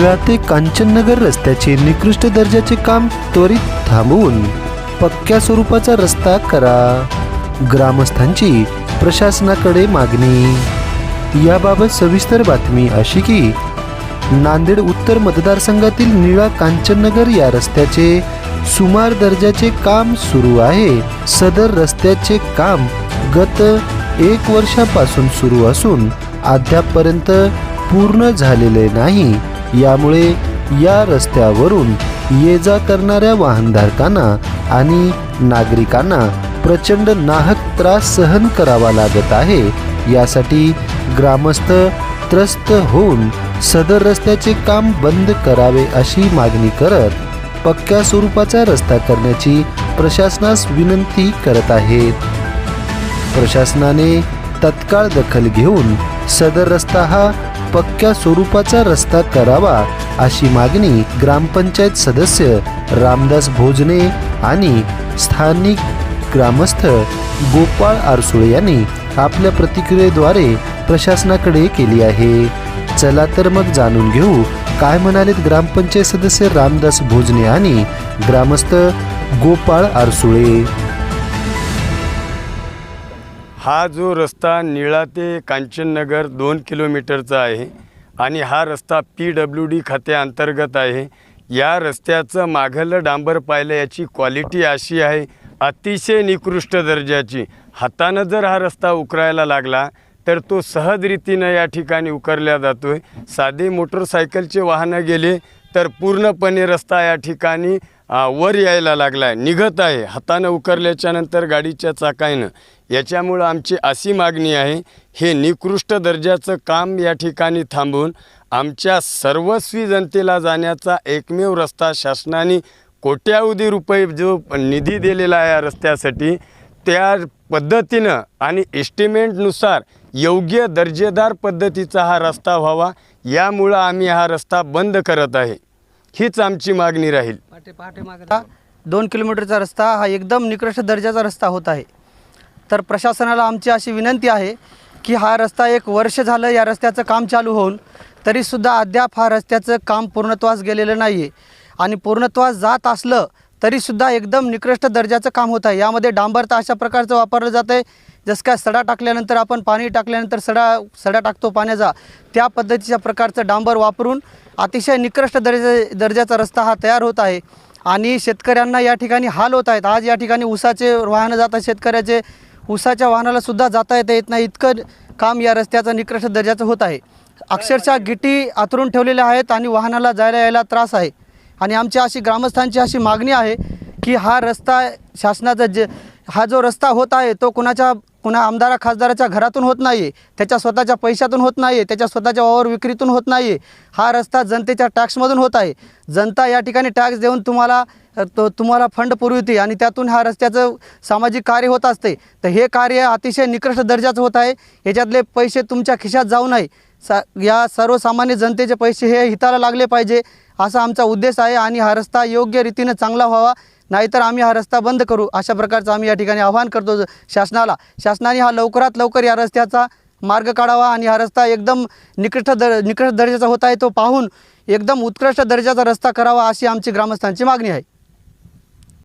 निळा ते कांचननगर रस्त्याचे निकृष्ट दर्जाचे काम त्वरित थांबवून पक्क्या स्वरूपाचा रस्ता करा. ग्रामस्थांची प्रशासनाकडे मागणी. याबाबत सविस्तर बातमी अशी की नांदेड उत्तर मतदारसंघातील निळा कांचननगर या रस्त्याचे सुमार दर्जाचे काम सुरू आहे. सदर रस्त्याचे काम गत एक वर्षापासून सुरू असून अद्यापपर्यंत पूर्ण झालेले नाही. यामुळे या रस्त्यावरून ये जा करणाऱ्या वाहनधारकांना आणि नागरिकांना प्रचंड नाहक त्रास सहन करावा लागत आहे. यासाठी ग्रामस्थ त्रस्त होऊन सदर रस्त्याचे काम बंद करावे अशी मागणी करत पक्क्या स्वरूपाचा रस्ता करण्याची प्रशासनास विनंती करत आहेत. प्रशासनाने तत्काळ दखल घेऊन सदर रस्ता हा पक्क्या स्वरूपाचा रस्ता करावा अशी मागणी ग्रामपंचायत सदस्य रामदास भोजने आणि स्थानिक ग्रामस्थ गोपाळ आरसुळे यांनी आपल्या प्रतिक्रियेद्वारे प्रशासनाकडे केली आहे. चला तर मग जाणून घेऊ काय म्हणालेत ग्रामपंचायत सदस्य रामदास भोजने आणि ग्रामस्थ गोपाळ आरसुळे. हा जो रस्ता निळा ते कांचननगर दोन किलोमीटरचा आहे आणि हा रस्ता पी डब्ल्यू डी खात्याअंतर्गत आहे या रस्त्याचं माघलं डांबर पाहिलं याची क्वालिटी अशी आहे अतिशय निकृष्ट दर्जाची. हातानं जर हा रस्ता उकरायला लागला तर तो सहज रीतीनं या ठिकाणी उकरल्या जातोय. साधे मोटरसायकलचे वाहनं गेले तर पूर्णपणे रस्ता या ठिकाणी वर यायला लागला आहे निघत आहे. हातानं उकरल्याच्या नंतर गाडीच्या चाकायनं. याच्यामुळं आमची अशी मागणी आहे हे निकृष्ट दर्जाचं काम या ठिकाणी थांबवून आमच्या सर्वस्वी जनतेला जाण्याचा एकमेव रस्ता शासनाने कोट्यावधी रुपये जो निधी दिलेला आहे या रस्त्यासाठी त्या पद्धतीनं आणि एस्टिमेंटनुसार योग्य दर्जेदार पद्धतीचा हा रस्ता व्हावा. यामुळं आम्ही हा रस्ता बंद करत आहे. हीच आमची मागणी राहील. पाटे पाटे मागं दोन किलोमीटरचा रस्ता हा एकदम निकृष्ट दर्जाचा रस्ता होत आहे. तर प्रशासनाला आमची अशी विनंती आहे की हा रस्ता एक वर्ष झालं या रस्त्याचं काम चालू होऊन तरीसुद्धा अद्याप हा रस्त्याचं काम पूर्णत्वास गेलेलं नाही आहे आणि पूर्णत्वास जात असलं तरीसुद्धा एकदम निकृष्ट दर्जाचं काम होत आहे. यामध्ये डांबर तर अशा प्रकारचं वापरलं जातं आहे जसं काय सडा टाकल्यानंतर आपण पाणी टाकल्यानंतर सडा सडा टाकतो पाण्याचा त्या पद्धतीच्या प्रकारचं डांबर वापरून अतिशय निकृष्ट दर्जा दर्जाचा रस्ता हा तयार होत आहे. आणि शेतकऱ्यांना या ठिकाणी हाल होत आहेत. आज या ठिकाणी ऊसाचे वाहनं जातात शेतकऱ्याचे ऊसाच्या वाहनालासुद्धा जाता येता येत नाही. इतकं काम या रस्त्याचं निकृष्ट दर्जाचं होत आहे. अक्षरशः गिटी आतरून ठेवलेल्या आहेत आणि वाहनाला जायला यायला त्रास आहे. आणि आमची अशी ग्रामस्थांची अशी मागणी आहे की हा रस्ता शासनाचा जे हा जो रस्ता होत आहे तो कुणाच्या कुणा आमदारा खासदाराच्या घरातून होत नाही आहे त्याच्या स्वतःच्या पैशातून होत नाही आहे त्याच्या स्वतःच्या वावर विक्रीतून होत नाही आहे हा रस्ता जनतेच्या टॅक्समधून होत आहे. जनता या ठिकाणी टॅक्स देऊन तुम्हाला तो तुम्हाला फंड पुरविते आणि त्यातून हा रस्त्याचं सामाजिक कार्य होत असते. तर हे कार्य अतिशय निकृष्ट दर्जाचं होत आहे. याच्यातले पैसे तुमच्या खिशात जाऊ नये. सा या सर्वसामान्य जनतेचे पैसे हे हिताला लागले पाहिजे असा आमचा उद्देश आहे आणि हा रस्ता योग्य रीतीनं चांगला व्हावा. नाहीतर आम्ही हा रस्ता बंद करू. अशा प्रकारचं आम्ही या ठिकाणी आवाहन करतो. शासनाला. शासनाने हा लवकरात लवकर या रस्त्याचा मार्ग काढावा आणि हा रस्ता एकदम निकृष्ट दर निकृष्ट दर्जाचा होत आहे तो पाहून एकदम उत्कृष्ट दर्जाचा रस्ता करावा अशी आमची ग्रामस्थांची मागणी आहे.